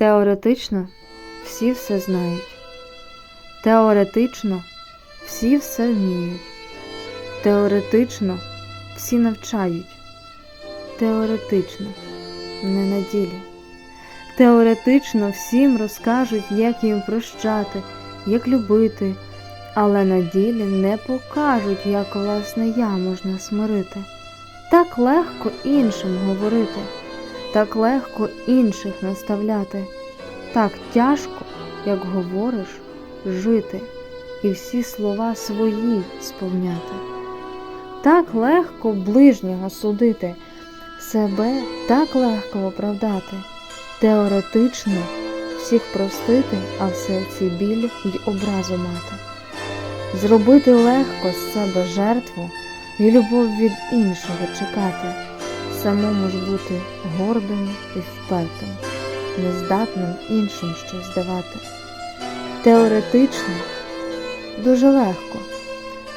Теоретично всі все знають. Теоретично всі все вміють. Теоретично всі навчають. Теоретично не на ділі. Теоретично всім розкажуть, як їм прощати, як любити, але на ділі не покажуть, як власне я можна смирити. Так легко іншим говорити, так легко інших наставляти, так тяжко, як говориш, жити і всі слова свої сповняти. Так легко ближнього судити, себе так легко оправдати, теоретично всіх простити, а в серці біль й образу мати. Зробити легко з себе жертву і любов від іншого чекати, самому ж бути гордим і впертим, нездатним іншим щось давати. Теоретично дуже легко,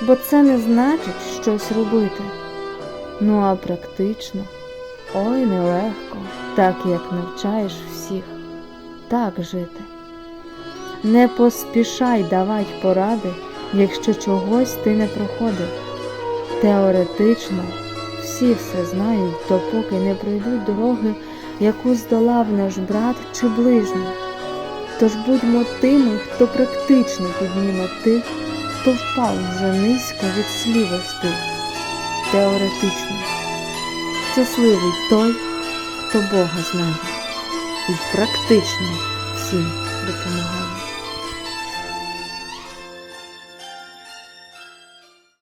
бо це не значить щось робити. Ну а практично, ой нелегко, так як навчаєш всіх, так жити. Не поспішай давать поради, якщо чогось ти не проходив. Теоретично всі все знають, допоки не пройдуть дороги, яку здолав наш брат чи ближній. Тож будьмо тими, хто практично підніме тих, хто впав вже низько від слівостей. Теоретично. Щасливий той, хто Бога знає, і практично всім допомагає.